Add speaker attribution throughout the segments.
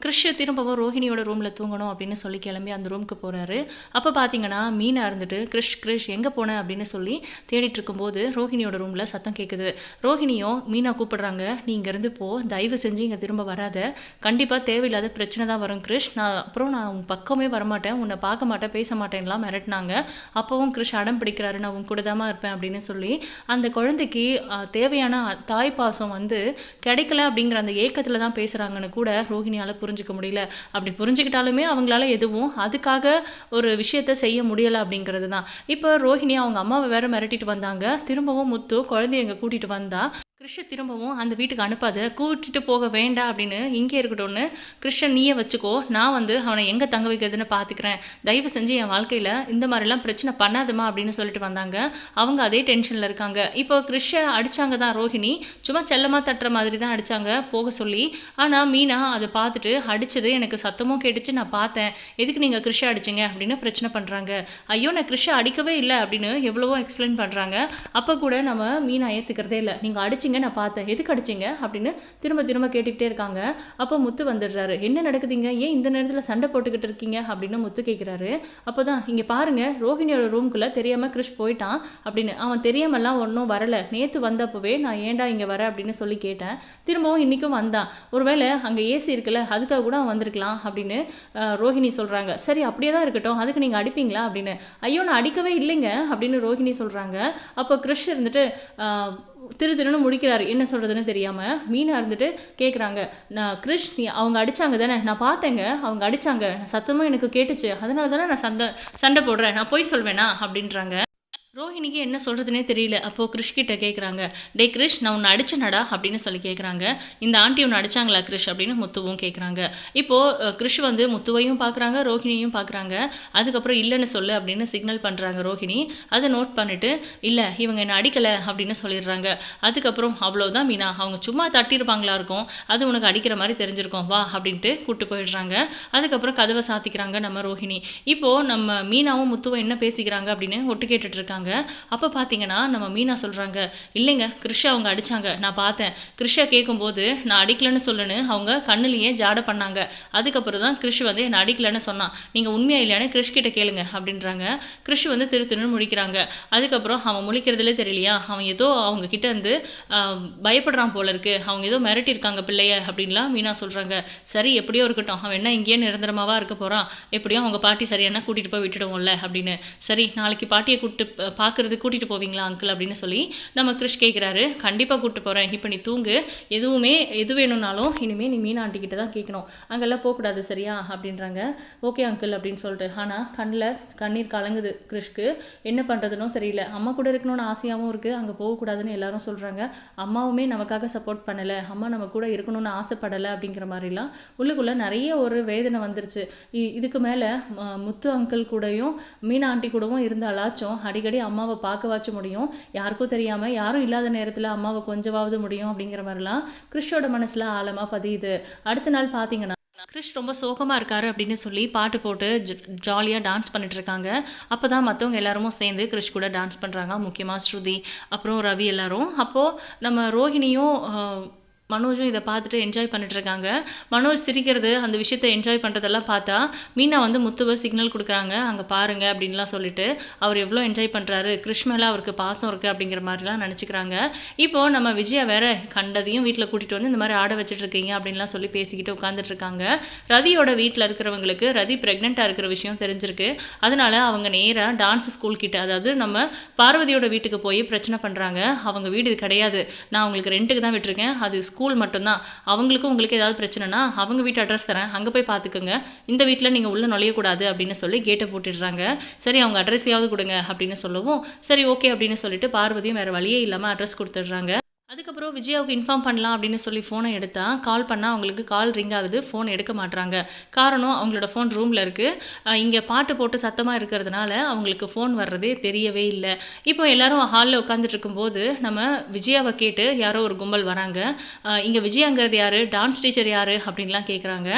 Speaker 1: கிறிஷ் திரும்பவும் ரோஹிணியோட ரூமில் தூங்கணும் அப்படின்னு சொல்லி கிளம்பி அந்த ரூமுக்கு போகிறாரு அப்போ பார்த்தீங்கன்னா மீனா இருந்துட்டு கிறிஷ் கிறிஷ் எங்கே போன? அப்படின்னு சொல்லி தேடிட்டு இருக்கும்போது ரோஹிணியோட ரூமில் சத்தம் கேட்குது ரோஹிணியும் மீனா கூப்பிடுறாங்க நீ இங்கேருந்து போ தயவு செஞ்சு இங்கே திரும்ப வராத. கண்டிப்பாக தேவையில்லாத பிரச்சனை தான் வரும் கிறிஷ் நான் அப்புறம் நான் உன் பக்கமே வரமாட்டேன் உன்னை பார்க்க மாட்டேன் பேச மாட்டேன்லாம் மிரட்டினாங்க. அப்போவும் கிறிஷ் அடம் பிடிக்கிறாரு நான் உன் கூட தான் இருப்பேன் அப்படின்னு சொல்லி அந்த குழந்தைக்கு தேவையான தாய் பாசம் வந்து கிடைக்கல அப்படிங்கிற அந்த ஏக்கத்தில் தான் பேசுகிறாங்கன்னு கூட ரோஹிணியால் புரிஞ்சுக்க முடியல. அப்படி புரிஞ்சுக்கிட்டாலுமே அவங்களால எதுவும் அதுக்காக ஒரு விஷயத்த செய்ய முடியலை அப்படிங்கிறது தான். இப்போ ரோஹிணி அவங்க அம்மாவை வேற மிரட்டிட்டு வந்தாங்க. திரும்பவும் முத்து குழந்தைய இங்கே கூட்டிகிட்டு வந்தா கிருஷ்ண திரும்பவும் அந்த வீட்டுக்கு அனுப்பாத கூட்டிட்டு போக வேண்டாம் அப்படின்னு இங்கே இருக்கட்டும்னு கிருஷ்ணன் நீயே வச்சுக்கோ. நான் வந்து அவனை எங்கே தங்க வைக்கிறதுன்னு பார்த்துக்கிறேன் தயவு செஞ்சு என் வாழ்க்கையில் இந்த மாதிரிலாம் பிரச்சனை பண்ணாதமா அப்படின்னு சொல்லிட்டு வந்தாங்க. அவங்க அதே டென்ஷனில் இருக்காங்க. இப்போ கிருஷ்ண அடித்தாங்க தான் ரோஹிணி. சும்மா செல்லமாக தட்டுற மாதிரி தான் அடித்தாங்க போக சொல்லி. ஆனால் மீனா அதை பார்த்துட்டு அடிச்சது எனக்கு சத்தமும் கேட்டுச்சு நான் பார்த்தேன். எதுக்கு நீங்கள் கிருஷ்ண அடிச்சிங்க? அப்படின்னு பிரச்சனை பண்ணுறாங்க ஐயோ நான் கிருஷ்ண அடிக்கவே இல்லை அப்படின்னு எவ்வளவோ எக்ஸ்பிளைன் பண்ணுறாங்க அப்போ கூட நம்ம மீனா ஏற்றுக்கிறதே இல்லை. நீங்கள் அடிச்சு அடிச்சிங்க நான் பார்த்தேன். எதுக்கு அடிச்சிங்க அப்படின்னு திரும்ப திரும்ப கேட்டுக்கிட்டே இருக்காங்க. அப்போ முத்து வந்துடுறாரு. என்ன நடக்குதுங்க? ஏன் இந்த நேரத்தில் சண்டை போட்டுக்கிட்டு இருக்கீங்க? அப்படின்னு முத்து கேட்குறாரு அப்போ தான் இங்கே பாருங்கள் ரோஹிணியோட ரூம்குள்ளே தெரியாமல் கிறிஷ் போயிட்டான். அப்படின்னு அவன் தெரியாமலாம் ஒன்றும் வரலை. நேற்று வந்தப்பவே நான் ஏன்டா இங்கே வர? அப்படின்னு சொல்லி கேட்டேன். திரும்பவும் இன்றைக்கும் வந்தான். ஒருவேளை அங்கே ஏசி இருக்குல்ல அதுக்காக கூட அவன் வந்திருக்கலாம் அப்படின்னு ரோஹிணி சொல்கிறாங்க சரி அப்படியே தான் இருக்கட்டும். அதுக்கு நீங்கள் அடிப்பீங்களா? அப்படின்னு ஐயோ நான் அடிக்கவே இல்லைங்க. அப்படின்னு ரோஹிணி சொல்கிறாங்க அப்போ கிறிஷ் இருந்துட்டு திரு திருன்னு முடிக்கிறாரு. என்ன சொல்கிறதுன்னு தெரியாமல் மீனாக இருந்துட்டு கேட்குறாங்க நான் கிருஷ் நீ அவங்க அடித்தாங்க தானே? நான் பார்த்தேங்க. அவங்க அடித்தாங்க சத்தமாக எனக்கு கேட்டுச்சு. அதனால தானே நான் சண்டை சண்டை போடுறேன். நான் போய் சொல்வேனா? அப்படின்றாங்க. ரோஹிணிக்கு என்ன சொல்கிறதுனே தெரியல. அப்போது கிருஷ்கிட்ட கேட்குறாங்க டே கிருஷ் நான் உன்னை அடிச்சனடா? அப்படின்னு சொல்லி கேட்குறாங்க இந்த ஆண்டி உன்னை அடிச்சாங்களா கிருஷ்? அப்படின்னு முத்துவும் கேட்குறாங்க இப்போது கிருஷ் வந்து முத்துவையும் பார்க்குறாங்க ரோஹினியும் பார்க்குறாங்க அதுக்கப்புறம் இல்லைன்னு சொல்லு அப்படின்னு சிக்னல் பண்ணுறாங்க ரோஹிணி. அதை நோட் பண்ணிவிட்டு இல்லை இவங்க என்னை அடிக்கலை அப்படின்னு சொல்லிடுறாங்க. அதுக்கப்புறம் அவ்வளோதான் மீனா அவங்க சும்மா தட்டியிருப்பாங்களா இருக்கும். அது உனக்கு அடிக்கிற மாதிரி தெரிஞ்சிருக்கும். வா அப்படின்ட்டு கூட்டு போயிடுறாங்க. அதுக்கப்புறம் கதவை சாத்திக்கிறாங்க நம்ம ரோஹிணி. இப்போது நம்ம மீனாவும் முத்துவும் என்ன பேசிக்கிறாங்க அப்படின்னு ஒட்டு கேட்டுட்ருக்காங்க சொல்கிறாங்க அப்போ பார்த்தீங்கன்னா நம்ம மீனா சொல்கிறாங்க இல்லைங்க கிருஷா அவங்க அடிச்சாங்க. நான் பார்த்தேன் கிருஷா கேட்கும்போது நான் அடிக்கலைன்னு சொல்லுன்னு அவங்க கண்ணுலேயே ஜாட பண்ணாங்க. அதுக்கப்புறம் தான் கிருஷ் வந்து என்னை அடிக்கலைன்னு சொன்னான். நீங்கள் உண்மையாக இல்லையான்னு கிருஷ் கிட்ட கேளுங்க அப்படின்றாங்க. கிருஷ் வந்து திரு திருன்னு முழிக்கிறாங்க. அதுக்கப்புறம் அவன் முழிக்கிறதுலே தெரியலையா? அவன் ஏதோ அவங்க கிட்ட இருந்து பயப்படுறான் போல இருக்கு. அவங்க ஏதோ மிரட்டியிருக்காங்க பிள்ளைய அப்படின்லாம் மீனா சொல்கிறாங்க சரி எப்படியோ இருக்கட்டும். அவன் என்ன இங்கேயே நிரந்தரமாவா இருக்க போகிறான் எப்படியோ அவங்க பாட்டி சரியான கூட்டிகிட்டு போய் விட்டுடுவோம்ல அப்படின்னு. சரி நாளைக்கு பாட்டியை கூப்பிட்டு பார்க்குறது கூட்டிகிட்டு போவீங்களா அங்கிள் அப்படின்னு சொல்லி நம்ம கிறிஷ் கேட்குறாரு கண்டிப்பாக கூப்பிட்டு போகிறேன் இப்போ நீ தூங்கு. எதுவுமே எது வேணும்னாலும் இனிமேல் நீ மீன் ஆண்டிகிட்ட தான் கேட்கணும் அங்கெல்லாம் போகக்கூடாது சரியா? அப்படின்றாங்க. ஓகே அங்கிள் அப்படின்னு சொல்லிட்டு. ஆனால் கண்ணில் கண்ணீர் கலங்குது கிறிஷ்க்கு என்ன பண்ணுறதுனோ தெரியல. அம்மா கூட இருக்கணும்னு ஆசையாகவும் இருக்குது அங்கே போகக்கூடாதுன்னு எல்லாரும் சொல்கிறாங்க அம்மாவுமே நமக்காக சப்போர்ட் பண்ணலை. அம்மா நம்ம கூட இருக்கணும்னு ஆசைப்படலை அப்படிங்கிற மாதிரிலாம் உள்ளுக்குள்ளே நிறைய ஒரு வேதனை வந்துருச்சு. இ- இதுக்கு மேலே முத்து அங்கிள் கூடயும் மீனா ஆண்டி கூடவும் இருந்தாலாச்சும் அடிக்கடி அம்மாவை பார்க்கவாச்சும் முடியும். யாருக்கும் தெரியாமல் யாரும் இல்லாத நேரத்தில் அம்மாவை கொஞ்சமாவது முடியும் அப்படிங்கிற மாதிரிலாம் கிறிஷோட மனசில் ஆழமாக பதியுது. அடுத்த நாள் பார்த்தீங்கன்னா கிறிஷ் ரொம்ப சோகமாக இருக்காரு அப்படின்னு சொல்லி பாட்டு போட்டு ஜாலியாக டான்ஸ் பண்ணிட்டு இருக்காங்க. அப்போ தான் மற்றவங்க எல்லாரும் சேர்ந்து கிறிஷ் கூட டான்ஸ் பண்ணுறாங்க முக்கியமாக ஸ்ருதி அப்புறம் ரவி எல்லாரும். அப்போது நம்ம ரோஹிணியும் மனோஜும் இதை பார்த்துட்டு என்ஜாய் பண்ணிட்டுருக்காங்க. மனோஜ் சிரிக்கிறது அந்த விஷயத்தை என்ஜாய் பண்ணுறதெல்லாம் பார்த்தா மீனா வந்து முத்துவை சிக்னல் கொடுக்குறாங்க. அங்கே பாருங்க அப்படின்லாம் சொல்லிட்டு அவர் எவ்வளோ என்ஜாய் பண்ணுறாரு கிருஷ்ணலாம் அவருக்கு பாசம் இருக்குது அப்படிங்கிற மாதிரிலாம் நினச்சிக்கிறாங்க. இப்போது நம்ம விஜயா வேற கண்டதையும் வீட்டில் கூட்டிகிட்டு வந்து இந்த மாதிரி ஆட வச்சுட்ருக்கீங்க அப்படின்லாம் சொல்லி பேசிக்கிட்டு உட்காந்துட்டு இருக்காங்க ரதியோட வீட்டில் இருக்கிறவங்களுக்கு ரதி ப்ரெக்னெண்ட்டாக இருக்கிற விஷயம் தெரிஞ்சிருக்கு. அதனால் அவங்க நேராக டான்ஸ் ஸ்கூல் கிட்ட அதாவது நம்ம பார்வதியோட வீட்டுக்கு போய் பிரச்சனை பண்ணுறாங்க அவங்க வீடு இது கிடையாது. நான் அவங்களுக்கு ரெண்ட்டுக்கு தான் விட்டுருக்கேன். அது ஸ்கூல் மட்டும்தான். அவங்களுக்கும் உங்களுக்கு ஏதாவது பிரச்சனைனா அவங்க வீட்டு அட்ரஸ் தரேன். அங்கே போய் பார்த்துக்கோங்க இந்த வீட்டில் நீங்கள் உள்ளே நுழையக்கூடாது அப்படின்னு சொல்லி கேட்டை போட்டுடுறாங்க. சரி அவங்க அட்ரஸையாவது கொடுங்க அப்படின்னு சொல்லவும் சரி ஓகே அப்படின்னு சொல்லிட்டு பார்வதியும் வேறு வழியே இல்லாமல் அட்ரஸ் கொடுத்துட்றாங்க. அதுக்கப்புறம் விஜயாவுக்கு இன்ஃபார்ம் பண்ணலாம் அப்படின்னு சொல்லி ஃபோனை எடுத்தா கால் பண்ணால் அவங்களுக்கு கால் ரிங் ஆகுது ஃபோன் எடுக்க மாட்றாங்க. காரணம் அவங்களோட ஃபோன் ரூமில் இருக்குது இங்கே பாட்டு போட்டு சத்தமாக இருக்கிறதுனால அவங்களுக்கு ஃபோன் வர்றதே தெரியவே இல்லை. இப்போ எல்லாரும் ஹாலில் உட்காந்துட்டு இருக்கும்போது நம்ம விஜயாவை கேட்டு யாரோ ஒரு கும்பல் வராங்க. இங்கே விஜயாங்கிறது யார்? டான்ஸ் டீச்சர் யார்? அப்படின்லாம் கேட்குறாங்க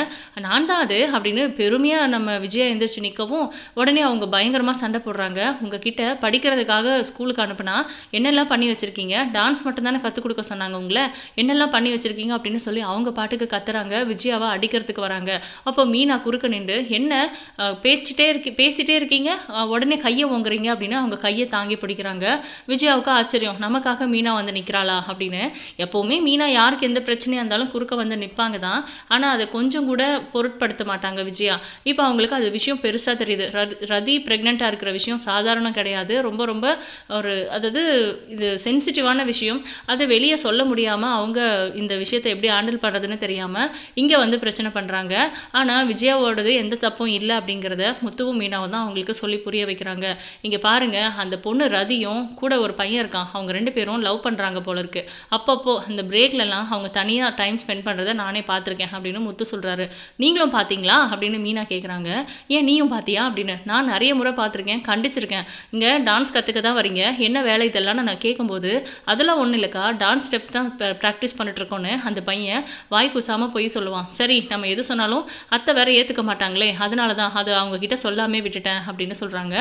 Speaker 1: நான் தான் அது அப்படின்னு பெருமையாக நம்ம விஜயா எந்திரிச்சு நிற்கவும் உடனே அவங்க பயங்கரமாக சண்டை போடுறாங்க. உங்ககிட்ட படிக்கிறதுக்காக ஸ்கூலுக்கு அனுப்புனா என்னெல்லாம் பண்ணி வச்சுருக்கீங்க? டான்ஸ் மட்டும்தானே கற்றுக் கொடுக்க சொன்னாங்க உங்களை. என்னெல்லாம் பண்ணி வச்சுருக்கீங்க அப்படின்னு சொல்லி அவங்க பாட்டுக்கு கத்துறாங்க. விஜயாவை அடிக்கிறதுக்கு வராங்க. அப்போ மீனா குறுக்க நின்று என்ன பேச்சிட்டே இருக்கு இருக்கி பேசிட்டே இருக்கீங்க? உடனே கையை ஓங்குறீங்க? அப்படின்னு அவங்க கையை தாங்கி பிடிக்கிறாங்க. விஜயாவுக்கு ஆச்சரியம். நமக்காக மீனா வந்து நிற்கிறாளா அப்படின்னு. எப்போவுமே மீனா யாருக்கு எந்த பிரச்சனையாக இருந்தாலும் குறுக்க வந்து நிற்பாங்க தான். ஆனால் அதை கொஞ்சம் கூட பொருட்படுத்த மாட்டாங்க விஜயா. இப்போ அவங்களுக்கு அது விஷயம் பெருசாக தெரியுது. ரதி- ரதி ப்ரெக்னெண்ட்டாக இருக்கிற விஷயம் சாதாரணம் கிடையாது. ரொம்ப ரொம்ப ஒரு அதாவது இது சென்சிட்டிவான விஷயம். அதை வெளியே சொல்ல முடியாமல் அவங்க இந்த விஷயத்தை எப்படி ஹேண்டில் பண்ணுறதுன்னு தெரியாமல் இங்கே வந்து பிரச்சனை பண்ணுறாங்க ஆனால் விஜயாவோடது எந்த தப்பும் இல்லை அப்படிங்கிறத முத்துவும் மீனாவும் தான் அவங்களுக்கு சொல்லி புரிய வைக்கிறாங்க. இங்கே பாருங்கள் அந்த பொண்ணு ரதியும் கூட ஒரு பையன் இருக்கான். அவங்க ரெண்டு பேரும் லவ் பண்ணுறாங்க போல இருக்கு. அப்பப்போ அந்த பிரேக்லலாம் அவங்க தனியாக டைம் ஸ்பெண்ட் பண்ணுறத நானே பார்த்துருக்கேன் அப்படின்னு முத்து சொல்கிறாரு நீங்களும் பார்த்தீங்களா? அப்படின்னு மீனா கேட்குறாங்க ஏன் நீயும் பார்த்தியா அப்படின்னு. நான் நிறைய முறை பார்த்துருக்கேன் கண்டிச்சிருக்கேன். இங்கே டான்ஸ் கற்றுக்க தான் வரீங்க. என்ன வேலை இதெல்லாம் நான் கேட்கும்போது அதெல்லாம் ஒன்றும் இல்லைக்கா. டான்ஸ் ஸ்டெப்ஸ் தான் ப்ராக்டிஸ் பண்ணிட்டுருக்கோன்னு அந்த பையன் வாய் கூசாமல் போய் சொல்லுவான். சரி நம்ம எது சொன்னாலும் அத்தை வேற ஏற்றுக்க மாட்டாங்களே அதனால தான் அது அவங்க கிட்ட சொல்லாமே விட்டுட்டேன் அப்படின்னு சொல்கிறாங்க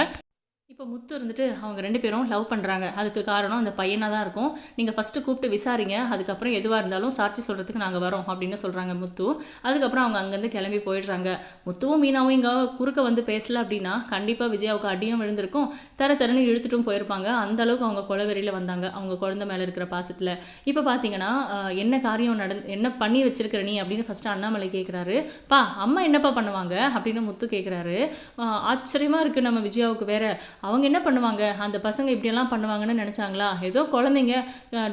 Speaker 1: இப்போ முத்து இருந்துட்டு அவங்க ரெண்டு பேரும் லவ் பண்ணுறாங்க அதுக்கு காரணம் அந்த பையனாக தான் இருக்கும். நீங்கள் ஃபஸ்ட்டு கூப்பிட்டு விசாரிங்க. அதுக்கப்புறம் எதுவாக இருந்தாலும் சாட்சி சொல்கிறதுக்கு நாங்கள் வரோம் அப்படின்னு சொல்கிறாங்க முத்து. அதுக்கப்புறம் அவங்க அங்கேருந்து கிளம்பி போயிடுறாங்க. முத்துவும் மீனாவும் இங்கே குறுக்க வந்து பேசலை அப்படின்னா கண்டிப்பாக விஜயாவுக்கு அடியும் விழுந்திருக்கும். தர தரன்னு இழுத்துட்டும் போயிருப்பாங்க. அந்த அளவுக்கு அவங்க கொலவெறியில் வந்தாங்க. அவங்க குழந்த மேலே இருக்கிற பாசத்தில். இப்போ பார்த்தீங்கன்னா என்ன காரியம் நட என்ன பண்ணி வச்சிருக்கிற நீ அப்படின்னு ஃபஸ்ட்டு அண்ணாமலை கேட்குறாரு பா அம்மா என்னப்பா பண்ணுவாங்க? அப்படின்னு முத்து கேட்குறாரு ஆச்சரியமாக இருக்குது நம்ம விஜயாவுக்கு வேறு அவங்க என்ன பண்ணுவாங்க? அந்த பசங்க இப்படியெல்லாம் பண்ணுவாங்கன்னு நினச்சாங்களா? ஏதோ குழந்தைங்க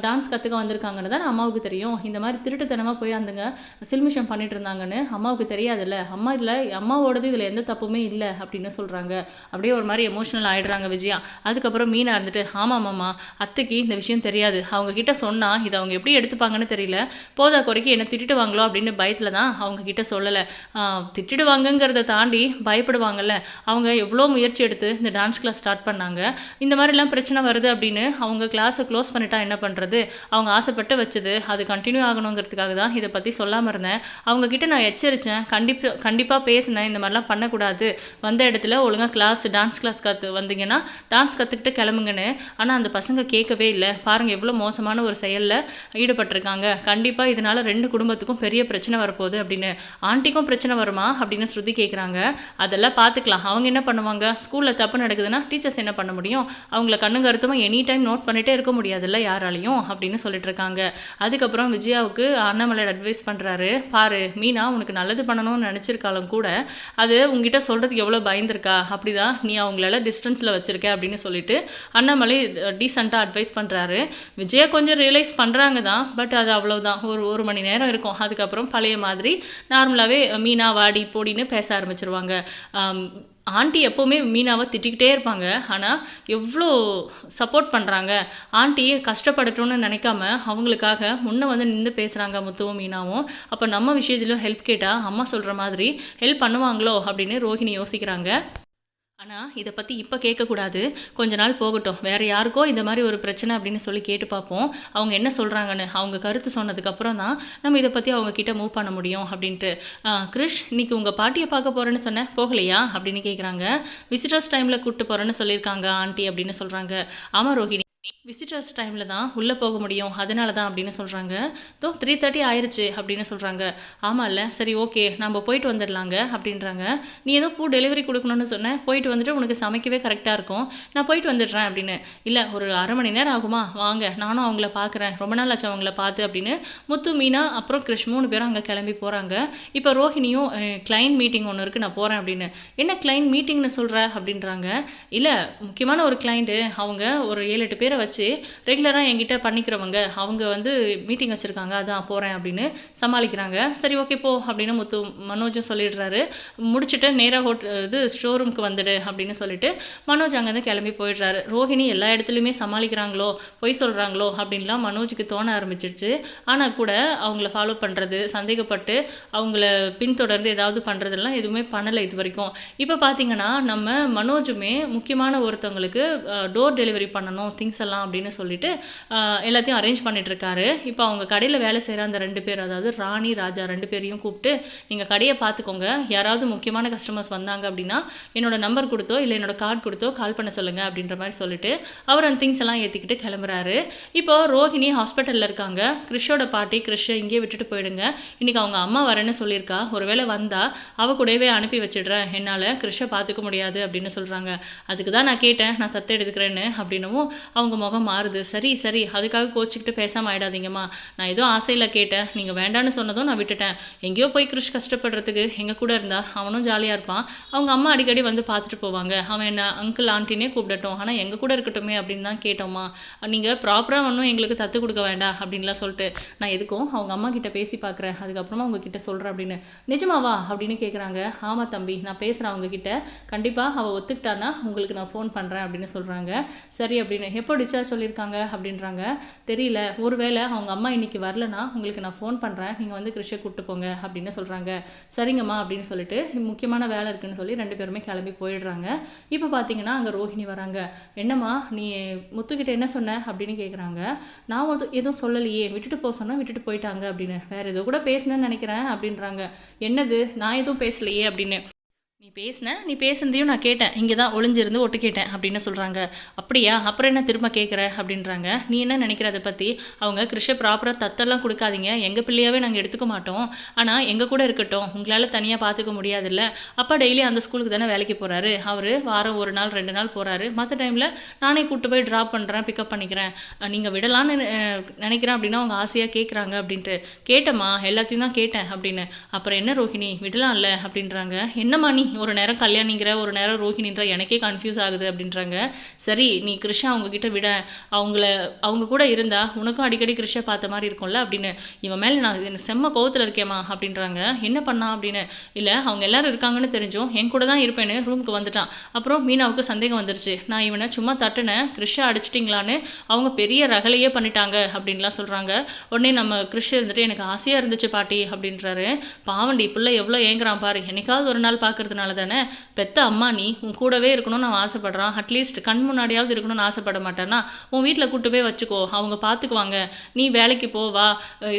Speaker 1: டான்ஸ் கற்றுக்க வந்திருக்காங்கன்னு தான் அம்மாவுக்கு தெரியும். இந்த மாதிரி திருட்டுத்தனமாக போய் அந்தங்க சில்மிஷம் பண்ணிட்டு இருந்தாங்கன்னு அம்மாவுக்கு தெரியாதுல்ல. அம்மா இதில் அம்மாவோடது இதில் எந்த தப்புமே இல்லை அப்படின்னு சொல்கிறாங்க அப்படியே ஒரு மாதிரி எமோஷனல் ஆகிடுறாங்க விஜயா. அதுக்கப்புறம் மீனா இருந்துட்டு ஆமாம் மாமா அத்தைக்கு இந்த விஷயம் தெரியாது. அவங்க கிட்ட சொன்னால் இதை அவங்க எப்படி எடுத்துப்பாங்கன்னு தெரியல. போதா குறைக்கு என்ன திட்டுவாங்களோ அப்படின்னு பயத்தில் தான் அவங்க கிட்ட சொல்லலை. திட்டிடுவாங்கங்கிறத தாண்டி பயப்படுவாங்கல்ல. அவங்க எவ்வளோ முயற்சி எடுத்து இந்த டான்ஸ் கிளாஸ் ஸ்டார்ட் பண்ணாங்க. இந்த மாதிரிலாம் பிரச்சனை வருது அப்படின்னு அவங்க கிளாஸை க்ளோஸ் பண்ணிட்டா என்ன பண்ணுறது அவங்க ஆசைப்பட்டு வச்சது அது கண்டினியூ ஆகணுங்கிறதுக்காக தான் இதை பற்றி சொல்லாமல் இருந்தேன். அவங்கக்கிட்ட நான் எச்சரித்தேன் கண்டிப்பாக கண்டிப்பாக பேசினேன். இந்த மாதிரிலாம் பண்ணக்கூடாது. வந்த இடத்துல ஒழுங்காக கிளாஸ் டான்ஸ் கிளாஸ் கற்று வந்தீங்கன்னா டான்ஸ் கற்றுக்கிட்டு கிளம்புங்கன்னு. ஆனால் அந்த பசங்க கேட்கவே இல்லை. பாருங்கள் எவ்வளோ மோசமான ஒரு செயலில் ஈடுபட்டிருக்காங்க. கண்டிப்பாக இதனால் ரெண்டு குடும்பத்துக்கும் பெரிய பிரச்சனை வரப்போகுது அப்படின்னு. ஆண்டிக்கும் பிரச்சனை வருமா அப்படின்னு ஸ்ருதி கேட்குறாங்க அதெல்லாம் பார்த்துக்கலாம் அவங்க என்ன பண்ணுவாங்க? ஸ்கூலில் தப்பு நடக்குதுன்னா டீச்சர்ஸ் என்ன பண்ண முடியும்? அவங்கள கண்ணு கருத்துமா எனி டைம் நோட் பண்ணிகிட்டே இருக்க முடியாதுல்ல யாராலையும் அப்படின்னு சொல்லிட்டு இருக்காங்க. அதுக்கப்புறம் விஜயாவுக்கு அண்ணாமலை அட்வைஸ் பண்ணுறாரு பாரு மீனா உனக்கு நல்லது பண்ணணும்னு நினச்சிருக்காலும் கூட அது உங்ககிட்ட சொல்கிறதுக்கு எவ்வளோ பயந்துருக்கா? அப்படிதான் நீ அவங்களால டிஸ்டன்ஸில் வச்சுருக்க அப்படின்னு சொல்லிட்டு அண்ணாமலை டீசெண்டாக அட்வைஸ் பண்ணுறாரு விஜயா கொஞ்சம் ரியலைஸ் பண்ணுறாங்க தான் பட் அது அவ்வளோதான் ஒரு ஒரு மணி நேரம் இருக்கும். அதுக்கப்புறம் பழைய மாதிரி நார்மலாகவே மீனா வாடி போடின்னு பேச ஆரம்பிச்சிருவாங்க. ஆண்டி எப்போவுமே மீனாவை திட்டிக்கிட்டே இருப்பாங்க. ஆனால் எவ்வளோ சப்போர்ட் பண்ணுறாங்க ஆண்டியை கஷ்டப்படட்டும்னு நினைக்காம அவங்களுக்காக முன்னே வந்து நின்று பேசுகிறாங்க முத்துவும் மீனாவும். அப்போ நம்ம விஷயத்திலும் ஹெல்ப் கேட்டால் அம்மா சொல்கிற மாதிரி ஹெல்ப் பண்ணுவாங்களோ? அப்படின்னு ரோஹிணி யோசிக்கிறாங்க. ஆனால் இதை பற்றி இப்போ கேட்கக்கூடாது கொஞ்ச நாள் போகட்டும். வேறு யாருக்கோ இந்த மாதிரி ஒரு பிரச்சனை அப்படின்னு சொல்லி கேட்டு பார்ப்போம். அவங்க என்ன சொல்கிறாங்கன்னு அவங்க கருத்து சொன்னதுக்கப்புறம் தான் நம்ம இதை பற்றி அவங்க கிட்ட மூவ் பண்ண முடியும் அப்படின்ட்டு. கிருஷ் இன்னைக்கு உங்கள் பாட்டியை பார்க்க போகிறேன்னு சொன்னேன் போகலையா? அப்படின்னு கேட்குறாங்க விசிட்டர்ஸ் டைமில் கூப்பிட்டு போகிறேன்னு சொல்லியிருக்காங்க ஆண்டி அப்படின்னு சொல்கிறாங்க ஆமாம் ரோஹிணி. விசிட்டர்ஸ் டைமில் தான் உள்ளே போக முடியும். அதனால தான் அப்படின்னு சொல்கிறாங்க தோ த்ரீ தேர்ட்டி ஆயிடுச்சு அப்படின்னு சொல்கிறாங்க ஆமாம்ல சரி ஓகே நம்ம போயிட்டு வந்துடலாங்க அப்படின்றாங்க. நீ ஏதோ பூ டெலிவரி கொடுக்கணும்னு சொன்னேன் போயிட்டு வந்துட்டு உனக்கு சமைக்கவே கரெக்டாக இருக்கும். நான் போயிட்டு வந்துடுறேன் அப்படின்னு. இல்லை ஒரு அரை மணி நேரம் ஆகுமா? வாங்க நானும் அவங்கள பார்க்குறேன். ரொம்ப நாள் ஆச்சு அவங்கள பார்த்து அப்படின்னு முத்து மீனா அப்புறம் கிருஷ் மூணு பேரும் அங்கே கிளம்பி போகிறாங்க இப்போ ரோஹிணியும் கிளைண்ட் மீட்டிங் ஒன்று இருக்குது நான் போகிறேன் அப்படின்னு. என்ன கிளைண்ட் மீட்டிங்னு சொல்கிற அப்படின்றாங்க. இல்லை முக்கியமான ஒரு கிளைண்ட்டு அவங்க ஒரு ஏழு எட்டு பேர் பேரை வச்சு ரெகுலராக என்கிட்ட பண்ணிக்கிறவங்க அவங்க வந்து மீட்டிங் வச்சுருக்காங்க அதான் போகிறேன் அப்படின்னு சமாளிக்கிறாங்க. சரி ஓகே போ அப்படின்னு முத்து மனோஜும் சொல்லிடுறாரு. முடிச்சுட்டு நேராக ஹோட் இது ஷோரூம்க்கு வந்துடு அப்படின்னு சொல்லிட்டு மனோஜ் அங்கேருந்து கிளம்பி போயிடுறாரு. ரோஹிணி எல்லா இடத்துலையுமே சமாளிக்கிறாங்களோ பொய் சொல்கிறாங்களோ அப்படின்லாம் மனோஜுக்கு தோண ஆரம்பிச்சிருச்சு. ஆனால் கூட அவங்கள ஃபாலோ பண்ணுறது சந்தேகப்பட்டு அவங்கள பின்தொடர்ந்து ஏதாவது பண்ணுறதெல்லாம் எதுவுமே பண்ணலை இது வரைக்கும். இப்போ பார்த்தீங்கன்னா நம்ம மனோஜுமே முக்கியமான ஒருத்தவங்களுக்கு டோர் டெலிவரி பண்ணணும் திங்ஸ் எல்லாம் அப்படின்னு சொல்லிட்டு எல்லாத்தையும் அரேஞ்ச் பண்ணிட்டு இருக்காரு இப்போ அவங்க கடையில் வேலை செய்கிற அந்த ரெண்டு பேர் அதாவது ராணி ராஜா ரெண்டு பேரையும் கூப்பிட்டு நீங்கள் கடையை பார்த்துக்கோங்க யாராவது முக்கியமான கஸ்டமர்ஸ் வந்தாங்க அப்படின்னா என்னோட நம்பர் கொடுத்தோ இல்லை என்னோட கார்டு கொடுத்தோ கால் பண்ண சொல்லுங்க அப்படின்ற மாதிரி சொல்லிட்டு அவர் அந்த திங்ஸ் எல்லாம் ஏற்றிக்கிட்டு கிளம்புறாரு. இப்போ ரோஹிணி ஹாஸ்பிட்டலில் இருக்காங்க. கிறிஷோட பாட்டி கிறிஷை இங்கேயே விட்டுட்டு போயிடுங்க. இன்னைக்கு அவங்க அம்மா வரேன்னு சொல்லியிருக்கா. ஒருவேளை வந்தா அவ கூடவே அனுப்பி வச்சிடுறேன். என்னால் கிறிஷை பார்த்துக்க முடியாது அப்படின்னு சொல்கிறாங்க அதுக்கு தான் நான் கேட்டேன். நான் தத்து எடுத்துக்கிறேன்னு அப்படின்னவும் அவங்க முகம் மாறுது. சரி சரி. அதுக்காக கோச்சிக்கிட்டு பேசாமல் ஆயிடாதீங்கம்மா. நான் ஏதோ ஆசையில் கேட்டேன். நீங்கள் வேண்டான்னு சொன்னதும் நான் விட்டுட்டேன். எங்கேயோ போய் கிருஷ் கஷ்டப்படுறதுக்கு எங்கள் கூட இருந்தா அவனும் ஜாலியாக இருப்பான். அவங்க அம்மா அடிக்கடி வந்து பார்த்துட்டு போவாங்க. அவன் என்ன அங்கிள் ஆண்டினே கூப்பிடட்டும். ஆனால் எங்கள் கூட இருக்கட்டுமே அப்படின்னு தான் கேட்டோம்மா. நீங்கள் ப்ராப்பராக ஒன்றும் எங்களுக்கு தத்து கொடுக்க வேண்டாம் அப்படின்லாம் சொல்லிட்டு நான் எதுக்கும் அவங்க அம்மா கிட்ட பேசி பார்க்குறேன். அதுக்கப்புறமா உங்ககிட்ட சொல்கிறேன் அப்படின்னு. நிஜமாவா அப்படின்னு கேட்குறாங்க ஆமாம் தம்பி நான் பேசுகிறேன் அவங்க கிட்ட. கண்டிப்பாக அவள் ஒத்துக்கிட்டானா உங்களுக்கு நான் ஃபோன் பண்ணுறேன் அப்படின்னு சொல்கிறாங்க சரி அப்படின்னு. எப்போ டிஸ்சார்ஜ் சொல்லியிருக்காங்க அப்படின்றாங்க. தெரியல. ஒருவேளை அவங்க அம்மா இன்னைக்கு வரலனா உங்களுக்கு நான் ஃபோன் பண்ணுறேன் நீங்கள் வந்து கிருஷை கூப்பிட்டு போங்க அப்படின்னு சொல்கிறாங்க சரிங்கம்மா அப்படின்னு சொல்லிட்டு முக்கியமான வேலை இருக்குன்னு சொல்லி ரெண்டு பேருமே கிளம்பி போயிடுறாங்க. இப்போ பார்த்தீங்கன்னா அங்கே ரோஹிணி வராங்க. என்னம்மா நீ முத்துக்கிட்ட என்ன சொன்ன அப்படின்னு கேட்குறாங்க நான் வந்து எதுவும் சொல்லலையே. விட்டுட்டு போக சொன்னால் விட்டுட்டு போயிட்டாங்க அப்படின்னு. வேறு ஏதோ கூட பேசினேன்னு நினைக்கிறேன் அப்படின்றாங்க. என்னது? நான் எதுவும் பேசலையே அப்படின்னு. நீ பேசின நீ பேசுனதையும் நான் கேட்டேன். இங்கே தான் ஒளிஞ்சிருந்து ஒட்டு கேட்டேன் அப்படின்னு சொல்கிறாங்க அப்படியா? அப்புறம் என்ன திரும்ப கேட்குற அப்படின்றாங்க. நீ என்ன நினைக்கிற அதை பற்றி அவங்க கிருஷ ப்ராப்பராக தத்தெல்லாம் கொடுக்காதீங்க. எங்கள் பிள்ளையாவே நாங்கள் எடுத்துக்க மாட்டோம். ஆனால் எங்கள் கூட இருக்கட்டும். உங்களால் தனியாக பார்த்துக்க முடியாதுல்ல. அப்பா டெய்லி அந்த ஸ்கூலுக்கு தானே வேலைக்கு போகிறாரு அவர் வாரம் ஒரு நாள் ரெண்டு நாள் போகிறாரு மற்ற டைமில் நானே கூப்பிட்டு போய் ட்ராப் பண்ணுறேன் பிக்கப் பண்ணிக்கிறேன். நீங்கள் விடலான்னு நினைக்கிறேன் அப்படின்னா அவங்க ஆசையாக கேட்குறாங்க அப்படின்ட்டு. கேட்டம்மா எல்லாத்தையும் தான் கேட்டேன் அப்படின்னு. அப்புறம் என்ன ரோஹிணி? விடலாம்ல அப்படின்றாங்க. என்னம்மா நீ ஒரு நேரம் கல்யாணிங்கிற ஒரு நேரம் ரோஹிணின்ற எனக்கே கன்ஃபியூஸ் ஆகுது அப்படின்றாங்க. சரி நீ கிருஷா அவங்கக்கிட்ட விட அவங்கள அவங்க கூட இருந்தா உனக்கும் அடிக்கடி கிருஷா பார்த்த மாதிரி இருக்கும்ல அப்படின்னு. இவன் மேலே நான் இது செம்ம கோவத்தில் இருக்கேம்மா அப்படின்றாங்க. என்ன பண்ணா அப்படின்னு? இல்லை அவங்க எல்லாரும் இருக்காங்கன்னு தெரிஞ்சும் என் கூட தான் இருப்பேன்னு ரூமுக்கு வந்துட்டான். அப்புறம் மீனாவுக்கு சந்தேகம் வந்துருச்சு. நான் இவனை சும்மா தட்டுனேன் கிருஷா அடிச்சிட்டிங்களான்னு அவங்க பெரிய ரகலையே பண்ணிட்டாங்க அப்படின்லாம் சொல்கிறாங்க உடனே நம்ம கிருஷ் இருந்துட்டு எனக்கு ஆசையாக இருந்துச்சு பாட்டி அப்படின்றாரு. பாவண்டி பிள்ளை எவ்வளோ ஏங்குறான் பாரு. என்னைக்காவது ஒரு நாள் பார்க்கறதுனால தானே பெத்த அம்மா நீ உன் கூடவே இருக்கணும்னு அவன் ஆசைப்படுறான். அட்லீஸ்ட் கண் முன்னாடியாவது இருக்கணும்னு ஆசைப்பட மாட்டானா உன் வீட்டில் கூட்டு போய் வச்சுக்கோ. அவங்க பார்த்துக்குவாங்க நீ வேலைக்கு போ வா.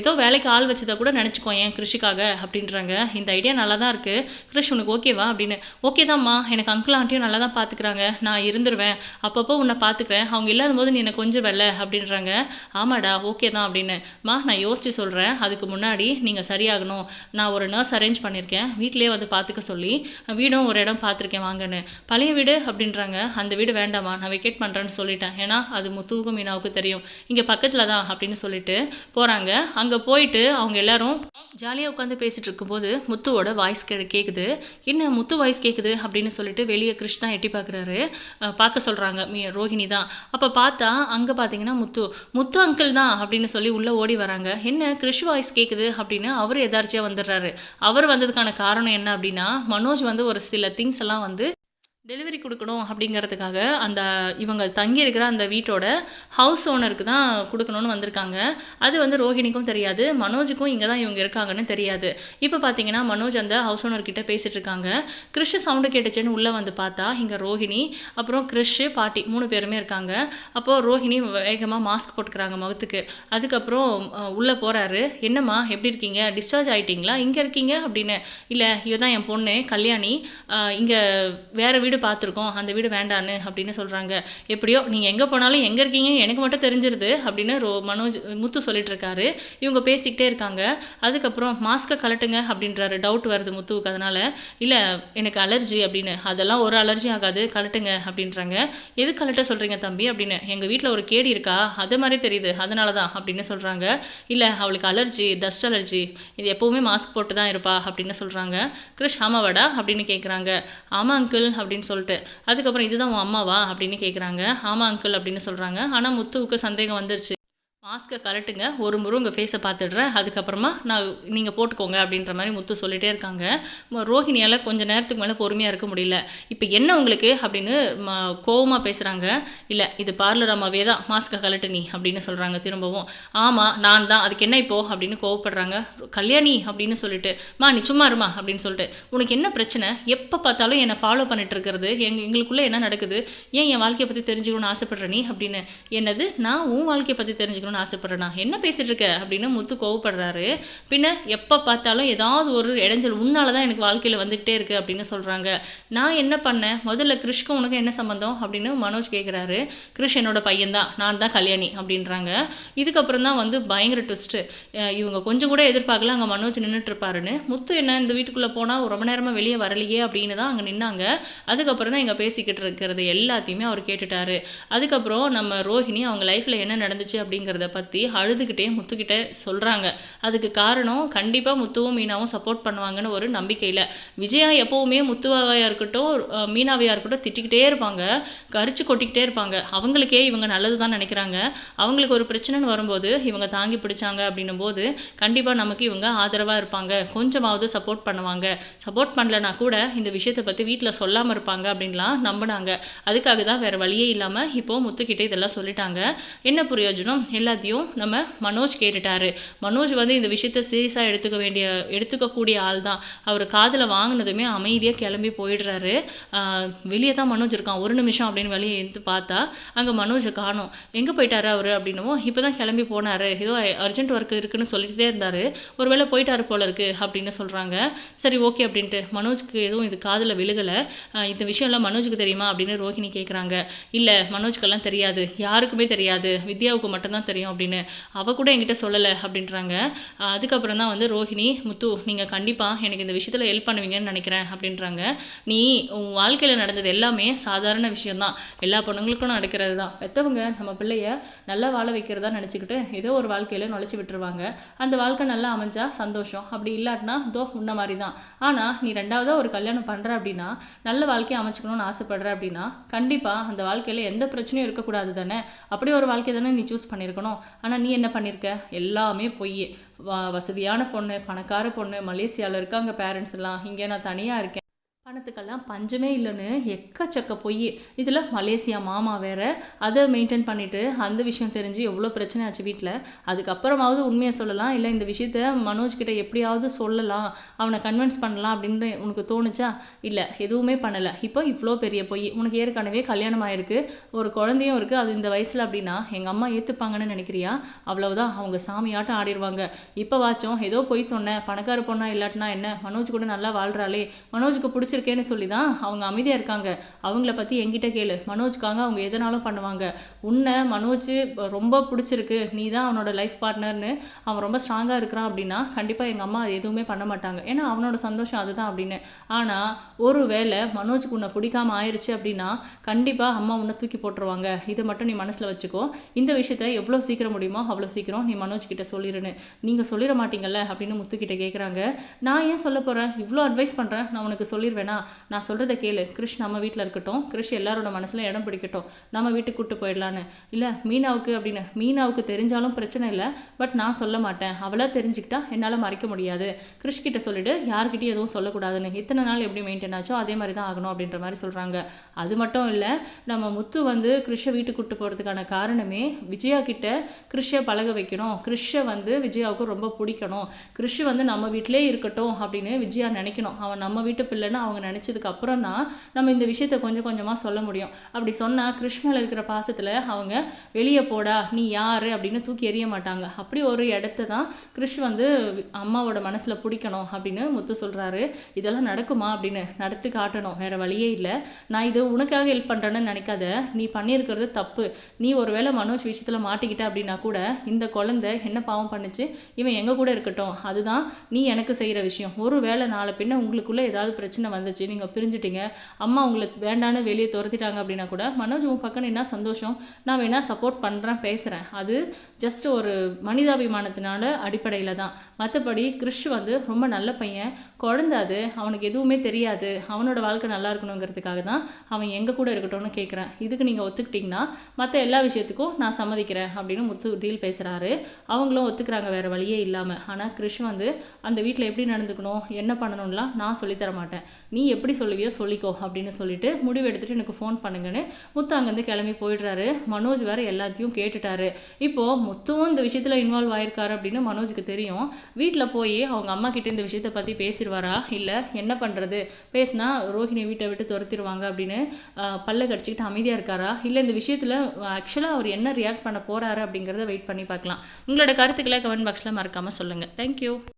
Speaker 1: ஏதோ வேலைக்கு ஆள் வச்சதை கூட நினச்சிக்கோ ஏன் கிருஷிக்காக? அப்படின்றாங்க. இந்த ஐடியா நல்லா தான் இருக்குது கிருஷ் உனக்கு ஓகேவா அப்படின்னு. ஓகே தான்மா எனக்கு அங்கிள் ஆண்டியும் நல்லா தான் பார்த்துக்கிறாங்க நான் இருந்துருவேன். அப்பப்போ உன்னை பார்த்துக்கிறேன் அவங்க இல்லாத போது நீ என்னை கொஞ்சம் வெல்ல. அப்படின்றாங்க. ஆமாடா. ஓகே தான். அப்படின்னு. மா நான் யோசிச்சு சொல்கிறேன் அதுக்கு முன்னாடி நீங்கள் சரியாகணும். நான் ஒரு நர்ஸ் அரேஞ்ச் பண்ணியிருக்கேன் வீட்டிலேயே வந்து பார்த்துக்க சொல்லி வீடும் ஒரு இடம் பார்த்துருக்கேன் வாங்கன்னு. பழைய வீடு அப்படின்றாங்க. அந்த வீடு வேண்டாமா? நான் வெக்கேட் பண்ணுறேன்னு சொல்லிட்டேன். ஏன்னா அது முத்துவுக்கும் மீனாவுக்கு தெரியும். இங்கே பக்கத்தில் தான் அப்படின்னு சொல்லிட்டு போகிறாங்க அங்கே போயிட்டு அவங்க எல்லாரும் ஜாலியாக உட்காந்து பேசிகிட்டு இருக்கும்போது முத்துவோட வாய்ஸ் கே கேட்குது என்ன முத்து வாய்ஸ் கேட்குது அப்படின்னு சொல்லிட்டு வெளியே கிருஷ் தான் எட்டி பார்க்குறாரு பார்க்க சொல்கிறாங்க மீ ரோஹிணி தான். அப்போ பார்த்தா அங்கே பார்த்தீங்கன்னா முத்து. முத்து அங்கிள் தான் அப்படின்னு சொல்லி உள்ளே ஓடி வராங்க. என்ன கிருஷ் வாய்ஸ் கேட்குது அப்படின்னு அவர் எதார்ச்சியாக வந்துடுறாரு. அவர் வந்ததுக்கான காரணம் என்ன அப்படின்னா மனோஜ் வந்து ஒரு சில திங்ஸ் எல்லாம் வந்து டெலிவரி கொடுக்கணும் அப்படிங்கிறதுக்காக அந்த இவங்க தங்கியிருக்கிற அந்த வீட்டோட ஹவுஸ் ஓனருக்கு தான் கொடுக்கணும்னு வந்திருக்காங்க. அது வந்து ரோஹிணிக்கும் தெரியாது மனோஜுக்கும் இங்கே தான் இவங்க இருக்காங்கன்னு தெரியாது. இப்போ பார்த்தீங்கன்னா மனோஜ் அந்த ஹவுஸ் ஓனர்கிட்ட பேசிட்டு இருக்காங்க. கிறிஷ் சவுண்டு கேட்டுச்சுன்னு உள்ளே வந்து பார்த்தா இங்கே ரோஹிணி அப்புறம் கிறிஷ் பாட்டி மூணு பேருமே இருக்காங்க. அப்போது ரோஹிணி வேகமாக மாஸ்க் போட்டுக்கிறாங்க முகத்துக்கு. அதுக்கப்புறம் உள்ளே போகிறாரு என்னம்மா எப்படி இருக்கீங்க? டிஸ்சார்ஜ் ஆகிட்டீங்களா இங்கே இருக்கீங்க? அப்படின்னு. இல்லை இதுதான் தான் என் பொண்ணு கல்யாணி. இங்கே வேறு வீடு பார்த்துருக்கோம் அந்த வீடு வேண்டான்னு அப்படின்னு சொல்கிறாங்க எப்படியோ நீங்கள் எங்கே போனாலும் எங்கே இருக்கீங்க எனக்கு மட்டும் தெரிஞ்சிருது அப்படின்னு ரோ மனோஜ் முத்து சொல்லிட்டு இருக்காரு இவங்க பேசிக்கிட்டே இருக்காங்க. அதுக்கப்புறம் மாஸ்க்கை கலட்டுங்க அப்படின்றாரு. டவுட் வருது முத்துவுக்கு அதனால். இல்லை எனக்கு அலர்ஜி அப்படின்னு. அதெல்லாம் ஒரு அலர்ஜி ஆகாது கலட்டுங்க அப்படின்றாங்க. எது கலட்ட சொல்கிறீங்க தம்பி அப்படின்னு. எங்கள் வீட்டில் ஒரு கேடி இருக்கா? அது மாதிரி தெரியுது. அதனால தான் அப்படின்னு சொல்கிறாங்க இல்லை அவளுக்கு அலர்ஜி டஸ்ட் அலர்ஜி இது எப்போவுமே மாஸ்க் போட்டு தான் இருப்பா அப்படின்னு சொல்கிறாங்க கிருஷ் ஆமாவாடா அப்படின்னு கேட்குறாங்க ஆமாம் அங்கிள் அப்படின்னு அப்படின்னு சொல்லிட்டு. அதுக்கப்புறம் இதுதான் உன் அம்மாவா? அப்படின்னு கேட்குறாங்க ஆமாம் அங்கிள் அப்படின்னு சொல்கிறாங்க ஆனால் முத்துவுக்கு சந்தேகம் வந்துருச்சு. மாஸ்க்கை கலட்டுங்க ஒரு முறை உங்கள் ஃபேஸை பார்த்துடுறேன். அதுக்கப்புறமா நான் நீங்கள் போட்டுக்கோங்க அப்படின்ற மாதிரி முத்து சொல்லிகிட்டே இருக்காங்க. ரோஹிணியால் கொஞ்சம் நேரத்துக்கு மேலே பொறுமையாக இருக்க முடியல. இப்போ என்ன உங்களுக்கு? அப்படின்னு ம கோவமாக பேசுகிறாங்க இல்லை இது பார்லர் அம்மாவே தான் மாஸ்க்கை கலட்டு நீ அப்படின்னு சொல்கிறாங்க திரும்பவும். ஆமாம் நான் தான். அதுக்கு என்ன இப்போ? அப்படின்னு கோவப்படுறாங்க. கல்யாணி அப்படின்னு சொல்லிட்டு மா நீ சும்மா இருமா அப்படின்னு சொல்லிட்டு. உனக்கு என்ன பிரச்சனை? எப்போ பார்த்தாலும் என்னை ஃபாலோ பண்ணிட்டு இருக்கிறது? எங் எங்களுக்குள்ளே என்ன நடக்குது? ஏன் என் வாழ்க்கையை பற்றி தெரிஞ்சுக்கணும்னு ஆசைப்படுற நீ? அப்படின்னு. என்னது? நான் உன் வாழ்க்கையை பற்றி தெரிஞ்சுக்கணும்னு ஆசைப்படுறேனா. என்ன பேசிகிட்டு இருக்க அப்படின்னு முத்து கோவப்படுறாரு. பின்ன எப்போ பார்த்தாலும் ஏதாவது ஒரு இடைஞ்சல் உன்னால தான் எனக்கு வாழ்க்கையில் வந்துக்கிட்டே இருக்குது அப்படின்னு சொல்கிறாங்க நான் என்ன பண்ணேன்? முதல்ல கிருஷ்க்கும் உனக்கு என்ன சம்மந்தம் அப்படின்னு மனோஜ் கேட்குறாரு கிருஷ் என்னோட பையன்தான். நான் தான் கல்யாணி அப்படின்றாங்க. இதுக்கப்புறம் தான் வந்து பயங்கர ட்விஸ்ட்டு இவங்க கொஞ்சம் கூட எதிர்பார்க்கல அங்கே மனோஜ் நின்றுட்டு இருப்பாருன்னு முத்து என்ன இந்த வீட்டுக்குள்ளே போனால் ரொம்ப நேரமாக வெளியே வரலையே அப்படின்னு தான் அங்கே நின்னாங்க. அதுக்கப்புறம் தான் இங்கே பேசிக்கிட்டு இருக்கிறது எல்லாத்தையுமே அவர் கேட்டுட்டாரு. அதுக்கப்புறம் நம்ம ரோஹிணி அவங்க லைஃப்பில் என்ன நடந்துச்சு அப்படிங்கிறத பற்றி அழுதுகிட்டே முத்துக்கிட்ட சொல்கிறாங்க அதுக்கு காரணம் கண்டிப்பாக முத்துவும் மீனாவும் சப்போர்ட் பண்ணுவாங்கன்னு ஒரு நம்பிக்கையில். விஜயா எப்போவுமே முத்துவாவையாக இருக்கட்டும் மீனாவையாக இருக்கட்டும் திட்டிக்கிட்டே இருப்பாங்க. கரிச்சு கொட்டிக்கிட்டே இருப்பாங்க. அவங்களுக்கே இவங்க நல்லது தான் நினைக்கிறாங்க. அவங்களுக்கு ஒரு பிரச்சனைன்னு வரும்போது இவங்க தாங்கி பிடிச்சாங்க அப்படின்னும் போது கண்டிப்பாக நமக்கு இவங்க ஆதரவாக இருப்பாங்க. கொஞ்சமாவது சப்போர்ட் பண்ணுவாங்க. சப்போர்ட் பண்ணலனா கூட இந்த விஷயத்தை பற்றி வீட்டில் சொல்லாமல் இருப்பாங்க அப்படின்லாம் நம்பினாங்க. அதுக்காக தான் வேறு வழியே இல்லாமல் இப்போது முத்துக்கிட்டே இதெல்லாம் சொல்லிட்டாங்க. என்ன பிரயோஜனம் எல்லாத்தையும் நம்ம மனோஜ் கேட்டுட்டாரு. மனோஜ் வந்து இந்த விஷயத்த சீரியஸாக எடுத்துக்க வேண்டிய எடுத்துக்கக்கூடிய ஆள் தான். அவர் காதில் வாங்கினதுமே அமைதியாக கிளம்பி போயிடுறாரு. வெளியே தான் மனோஜ் இருக்கான். ஒரு நிமிஷம் அப்படின்னு வெளியே எடுத்து பார்த்தா அங்கே மனோஜை காணோம். எங்கே போயிட்டாரு அவர் அப்படின்னவோ இப்போ தான் கிளம்பி போனார். ஏதோ அர்ஜென்ட் ஒர்க் இருக்குன்னு சொல்லிகிட்டே இருந்தார். ஒருவேளை போயிட்டாரு போல இருக்கு அப்படின்னு சொல்கிறாங்க சரி ஓகே அப்படின்ட்டு மனோஜ்க்கு எதுவும் இது காதில் விழுகலை. இந்த விஷயம்லாம் மனோஜுக்கு தெரியுமா அப்படின்னு ரோஹிணி கேட்குறாங்க இல்லை மனோஜ்க்கெல்லாம் தெரியாது. யாருக்குமே தெரியாது. வித்யாவுக்கு மட்டும்தான் தெரியும் அப்படின்னு அவ கூட என்கிட்ட சொல்லலை அப்படின்றாங்க. அதுக்கப்புறம் தான் வந்து ரோஹிணி முத்து நீங்கள் கண்டிப்பாக எனக்கு இந்த விஷயத்தில் ஹெல்ப் பண்ணுவீங்கன்னு நினைக்கிறேன் அப்படின்றாங்க. நீ உன் வாழ்க்கையில் நடந்தது எல்லாமே சாதாரண விஷயம்தான். எல்லா பொண்ணுங்களுக்கும் நடக்கிறது தான் பெற்றவங்க நம்ம பிள்ளைய நல்லா வாழ வைக்கிறதா நினச்சிக்கிட்டு ஏதோ ஒரு வாழ்க்கையில் நுழைச்சி விட்டுருவாங்க. அந்த வாழ்க்கை நல்லா அமைஞ்சா சந்தோஷம். அப்படி இல்லாட்டினா தோ உன்ன மாதிரி தான் ஆனால் நீ ரெண்டாவதாக ஒரு கல்யாணம் பண்ணுற அப்படின்னா நல்ல வாழ்க்கையை அமைச்சுக்கணும்னு ஆசைப்படுற அப்படின்னா கண்டிப்பாக அந்த வாழ்க்கையில் எந்த பிரச்சனையும் இருக்கக்கூடாது தானே? அப்படி ஒரு வாழ்க்கை தானே நீ சூஸ் பண்ணியிருக்கணும். ஆனால் நீ என்ன பண்ணியிருக்க எல்லாமே பொய் வ வசதியான பொண்ணு பணக்கார பொண்ணு மலேசியாவில் இருக்காங்க பேரண்ட்ஸ் எல்லாம் இங்கே நான் தனியாக இருக்கேன். பணத்துக்கெல்லாம் பஞ்சமே இல்லைன்னு எக்கச்சக்க பொய். இதில் மலேசியா மாமா வேற அதை மெயின்டைன் பண்ணிவிட்டு அந்த விஷயம் தெரிஞ்சு எவ்வளோ பிரச்சனை ஆச்சு வீட்டில். அதுக்கப்புறமாவது உண்மையை சொல்லலாம் இல்லை இந்த விஷயத்த மனோஜ்கிட்ட எப்படியாவது சொல்லலாம் அவனை கன்வின்ஸ் பண்ணலாம் அப்படின்னு உனக்கு தோணுச்சா? இல்லை எதுவுமே பண்ணலை. இப்போ இவ்வளோ பெரிய பொய். உனக்கு ஏற்கனவே கல்யாணம் ஆயிருக்கு ஒரு குழந்தையும் இருக்குது அது இந்த வயசில் அப்படின்னா எங்கள் அம்மா ஏற்றுப்பாங்கன்னு நினைக்கிறியா? அவ்வளவுதான் அவங்க சாமியாட்டம் ஆடிடுவாங்க இப்போ வாச்சும் ஏதோ பொய் சொன்னேன் பணக்கார பொண்ணா இல்லாட்டினா என்ன? மனோஜ் கூட நல்லா வாழ்கிறாளே மனோஜுக்கு பிடிச்சிருக்கேன்னு சொல்லி தான் அவங்க அமைதியாக இருக்காங்க. அவங்கள பற்றி என்கிட்ட கேளு. மனோஜ்க்காக அவங்க எதனாலும் பண்ணுவாங்க. உன்னை மனோஜ் ரொம்ப பிடிச்சிருக்கு. நீ தான் அவனோட லைஃப் பார்ட்னர்னு அவன் ரொம்ப ஸ்ட்ராங்காக இருக்கிறான் அப்படின்னா கண்டிப்பாக எங்கள் அம்மா எதுவுமே பண்ண மாட்டாங்க. ஏன்னா அவனோட சந்தோஷம் அதுதான் அப்படின்னு. ஆனால் ஒரு வேளை மனோஜுக்கு உன்னை பிடிக்காம ஆயிருச்சு அப்படின்னா கண்டிப்பாக அம்மா உன்னை தூக்கி போட்டுருவாங்க. இதை மட்டும் நீ மனசில் வச்சுக்கோ. இந்த விஷயத்த எவ்வளோ சீக்கிரம் முடியுமோ அவ்வளோ சீக்கிரம் நீ மனோஜ் கிட்ட சொல்லிடுன்னு நீங்கள் சொல்லிட மாட்டீங்கல்ல அப்படின்னு முத்துக்கிட்ட கேட்குறாங்க நான் ஏன் சொல்ல போகிறேன் இவ்வளோ அட்வைஸ் பண்ணுறேன் நான் உனக்கு சொல்லிடுவேன் நான் சொல்கிறத கேளு. கிருஷ் நம்ம வீட்டில் இருக்கட்டும். கிருஷ் எல்லாரோட மனசில் இடம் பிடிக்கட்டும். நம்ம வீட்டுக்கு கூட்டு போயிடலான்னு. இல்லை மீனாவுக்கு அப்படின்னு. மீனாவுக்கு தெரிஞ்சாலும் பிரச்சனை இல்லை. பட் நான் சொல்ல மாட்டேன். அவளாக தெரிஞ்சுக்கிட்டா என்னால் மறைக்க முடியாது. கிருஷ் கிட்ட சொல்லிட்டு எதுவும் சொல்லக்கூடாதுன்னு. இத்தனை நாள் எப்படி மெயின்டைன் ஆச்சோ அதே மாதிரி தான் ஆகணும் அப்படின்ற மாதிரி சொல்கிறாங்க அது மட்டும் இல்லை நம்ம முத்து வந்து கிருஷை வீட்டுக்கு கூட்டு போகிறதுக்கான காரணமே விஜயா கிட்ட கிருஷை பழக வைக்கணும். கிருஷை வந்து விஜயாவுக்கு ரொம்ப பிடிக்கணும். கிருஷ் வந்து நம்ம வீட்டிலே இருக்கட்டும் அப்படின்னு விஜயா நினைக்கணும். அவன் நம்ம வீட்டு பிள்ளைன்னு அவங்க நினச்சதுக்கு அப்புறம் தான் நம்ம இந்த விஷயத்த கொஞ்சம் கொஞ்சமாக சொல்ல முடியும். அப்படி சொன்னால் கிருஷ் இருக்கிற பாசத்தில் அவங்க வெளியே போடா நீ யார்? அப்படின்னு தூக்கி எறிய மாட்டாங்க. அப்படி ஒரு இடத்த தான் கிருஷ் வந்து அம்மாவோட மனசில் பிடிக்கணும் அப்படின்னு முத்து சொல்கிறாரு இதெல்லாம் நடக்குமா? அப்படின்னு நடத்தி காட்டணும் வேறு வழியே இல்லை. நான் இது உனக்காக ஹெல்ப் பண்ணுறேன்னு நினைக்காத. நீ பண்ணியிருக்கிறது தப்பு. நீ ஒருவேளை மனோஜ் விஷயத்தில் மாட்டிக்கிட்ட அப்படின்னா கூட இந்த குழந்தை என்ன பாவம் பண்ணுச்சு? இவன் எங்கள் கூட இருக்கட்டும். அதுதான் நீ எனக்கு செய்கிற விஷயம். ஒரு வேளை நாளை பின்ன உங்களுக்குள்ள ஏதாவது பிரச்சனை வந்து நடந்துச்சு நீங்கள் பிரிஞ்சுட்டீங்க. அம்மா உங்களை வேண்டான்னு வெளியே துரத்திட்டாங்க அப்படின்னா கூட மனோஜ் உன் பக்கம் என்ன சந்தோஷம். நான் வேணால் சப்போர்ட் பண்ணுறேன் பேசுகிறேன் அது ஜஸ்ட் ஒரு மனிதாபிமானத்தினால அடிப்படையில் தான். மற்றபடி கிறிஷ் வந்து ரொம்ப நல்ல பையன். குழந்த அது. அவனுக்கு எதுவுமே தெரியாது. அவனோட வாழ்க்கை நல்லா இருக்கணுங்கிறதுக்காக தான் அவன் எங்கள் கூட இருக்கட்டும்னு கேட்குறேன் இதுக்கு நீங்கள் ஒத்துக்கிட்டிங்கன்னா மற்ற எல்லா விஷயத்துக்கும் நான் சம்மதிக்கிறேன் அப்படின்னு முத்து டீல் பேசுகிறாரு அவங்களும் ஒத்துக்கிறாங்க வேறு வழியே இல்லாமல் ஆனால் கிறிஷ் வந்து அந்த வீட்டில் எப்படி நடந்துக்கணும்? என்ன பண்ணணும்லாம் நான் சொல்லித்தர மாட்டேன் நீ எப்படி சொல்லுவியோ சொல்லிக்கோ அப்படின்னு சொல்லிட்டு முடிவு எடுத்துட்டு எனக்கு ஃபோன் பண்ணுங்கன்னு முத்து அங்கேருந்து கிளம்பி போயிடுறாரு. மனோஜ் வேற எல்லாத்தையும் கேட்டுட்டாரு. இப்போ முத்துவும் இந்த விஷயத்தில் இன்வால்வ் ஆயிருக்காரு அப்படின்னு மனோஜுக்கு தெரியும். வீட்டில் போய் அவங்க அம்மா கிட்ட இந்த விஷயத்தை பற்றி பேசிடுவாரா? இல்லை என்ன பண்ணுறது பேசினா ரோஹிணி வீட்டை விட்டு துரத்திடுவாங்க அப்படின்னு பல்ல கடிச்சிக்கிட்டு அமைதியாக இருக்காரா? இல்லை இந்த விஷயத்தில் ஆக்சுவலாக அவர் என்ன ரியாக்ட் பண்ண போறாரு அப்படிங்கிறத வெயிட் பண்ணி பார்க்கலாம். உங்களோட கருத்துக்களை கமெண்ட் பாக்ஸில் மறக்காமல் சொல்லுங்கள் தேங்க்யூ